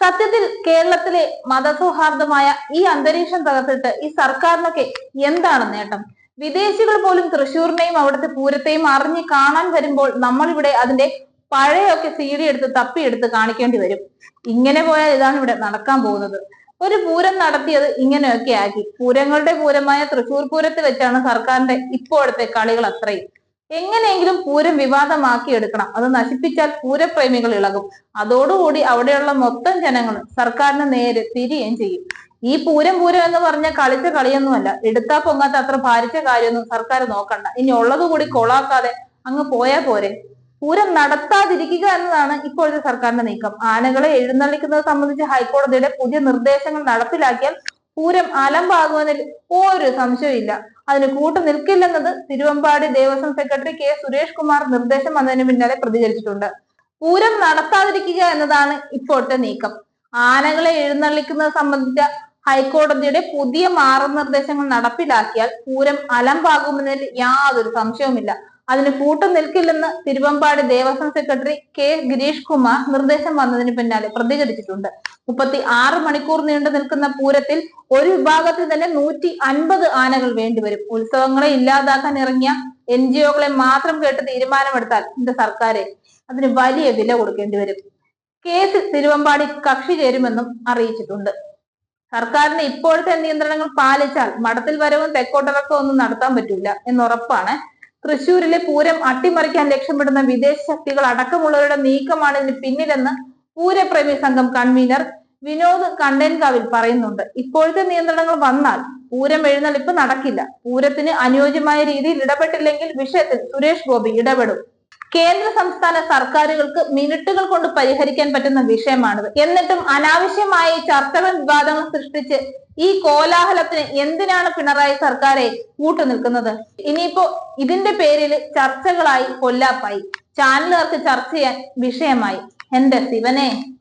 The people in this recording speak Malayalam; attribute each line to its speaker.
Speaker 1: സത്യത്തിൽ കേരളത്തിലെ മതസൗഹാർദ്ദമായ ഈ അന്തരീക്ഷം തകർത്തിട്ട് ഈ സർക്കാരിനൊക്കെ എന്താണ് നേട്ടം? വിദേശികൾ പോലും തൃശ്ശൂരിനെയും അവിടുത്തെ പൂരത്തെയും അറിഞ്ഞ് കാണാൻ വരുമ്പോൾ നമ്മളിവിടെ അതിന്റെ പഴയൊക്കെ എടുത്ത് തപ്പിയെടുത്ത് കാണിക്കേണ്ടി വരും. ഇങ്ങനെ പോയാൽ ഇതാണ് ഇവിടെ നടക്കാൻ പോകുന്നത്. ഒരു പൂരം നടത്തിയത് ഇങ്ങനെയൊക്കെ ആക്കി. പൂരങ്ങളുടെ പൂരമായ തൃശ്ശൂർ പൂരത്ത് വെച്ചാണ് സർക്കാരിന്റെ ഇപ്പോഴത്തെ കളികൾ അത്രയും. എങ്ങനെയെങ്കിലും പൂരം വിവാദമാക്കി എടുക്കണം. അത് നശിപ്പിച്ചാൽ പൂരപ്രേമികൾ ഇളകും. അതോടുകൂടി അവിടെയുള്ള മൊത്തം ജനങ്ങൾ സർക്കാരിന് നേരെ തിരിയുകയും ചെയ്യും. ഈ പൂരം പൂരം എന്ന് പറഞ്ഞ കളിച്ച കളിയൊന്നുമല്ല. എടുത്താ പൊങ്ങാത്ത അത്ര ഭാരിച്ച കാര്യമൊന്നും സർക്കാർ നോക്കണ്ട. ഇനി ഉള്ളത് കൂടി കൊളാക്കാതെ അങ്ങ് പോയാ പോരെ. പൂരം നടത്താതിരിക്കുക എന്നതാണ് ഇപ്പോഴത്തെ സർക്കാരിന്റെ നീക്കം. ആനകളെ എഴുന്നള്ളിക്കുന്നത് സംബന്ധിച്ച് ഹൈക്കോടതിയുടെ പുതിയ നിർദ്ദേശങ്ങൾ നടപ്പിലാക്കിയാൽ പൂരം അലമ്പാകുമെന്നതിൽ ഒരു സംശയമില്ല അതിന് കൂട്ടു നിൽക്കില്ലെന്നത് തിരുവമ്പാടി ദേവസ്വം സെക്രട്ടറി കെ സുരേഷ് കുമാർ നിർദ്ദേശം വന്നതിന് പിന്നാലെ പ്രതികരിച്ചിട്ടുണ്ട്. പൂരം നടത്താതിരിക്കുക എന്നതാണ് ഇപ്പോഴത്തെ നീക്കം. ആനകളെ എഴുന്നള്ളിക്കുന്നത് സംബന്ധിച്ച ഹൈക്കോടതിയുടെ പുതിയ മാർഗനിർദ്ദേശങ്ങൾ നടപ്പിലാക്കിയാൽ പൂരം അലമ്പാകുമെന്നതിൽ യാതൊരു സംശയവുമില്ല. അതിന് കൂട്ടം നിൽക്കില്ലെന്ന് തിരുവമ്പാടി ദേവസ്വം സെക്രട്ടറി കെ ഗിരീഷ് കുമാർ നിർദ്ദേശം വന്നതിന് പിന്നാലെ പ്രതികരിച്ചിട്ടുണ്ട്. മുപ്പത്തി ആറ് മണിക്കൂർ നീണ്ടു നിൽക്കുന്ന പൂരത്തിൽ ഒരു വിഭാഗത്തിൽ തന്നെ നൂറ്റി അൻപത് ആനകൾ വേണ്ടിവരും. ഉത്സവങ്ങളെ ഇല്ലാതാക്കാൻ ഇറങ്ങിയ എൻ ജി ഒകളെ മാത്രം കേട്ട് തീരുമാനമെടുത്താൽ എന്റെ സർക്കാരെ അതിന് വലിയ വില കൊടുക്കേണ്ടി വരും. കേസിൽ തിരുവമ്പാടി കക്ഷി ചേരുമെന്നും അറിയിച്ചിട്ടുണ്ട്. സർക്കാരിന്റെ ഇപ്പോഴത്തെ നിയന്ത്രണങ്ങൾ പാലിച്ചാൽ മഠത്തിൽ വരവും തെക്കോട്ടിറക്കവും ഒന്നും നടത്താൻ പറ്റൂല എന്നുറപ്പാണ് തൃശൂരിലെ പൂരം അട്ടിമറിക്കാൻ ലക്ഷ്യമിടുന്ന വിദേശ ശക്തികൾ അടക്കമുള്ളവരുടെ നീക്കമാണ് ഇതിന് പിന്നിലെന്ന് പൂരപ്രേമി സംഘം കൺവീനർ വിനോദ് കണ്ടൻകാവിൽ പറയുന്നുണ്ട്. ഇപ്പോഴത്തെ നിയന്ത്രണങ്ങൾ വന്നാൽ പൂരം എഴുന്നള്ളിപ്പ് നടക്കില്ല. പൂരത്തിന് അനുയോജ്യമായ രീതിയിൽ ഇടപെട്ടില്ലെങ്കിൽ വിഷയത്തിൽ സുരേഷ് ഗോപി ഇടപെടും. കേന്ദ്ര സംസ്ഥാന സർക്കാരുകൾക്ക് മിനിറ്റുകൾ കൊണ്ട് പരിഹരിക്കാൻ പറ്റുന്ന വിഷയമാണിത്. എന്നിട്ടും അനാവശ്യമായി ചർച്ചകൾ വിവാദങ്ങൾ സൃഷ്ടിച്ച് ഈ കോലാഹലത്തിന് എന്തിനാണ് പിണറായി സർക്കാരെ കൂട്ടുനിൽക്കുന്നത്? ഇനിയിപ്പോ ഇതിന്റെ പേരിൽ ചർച്ചകളായി കൊല്ലാപ്പായി. ചാനലുകാർക്ക് ചർച്ച ചെയ്യാൻ വിഷയമായി. എന്റെ ശിവനെ.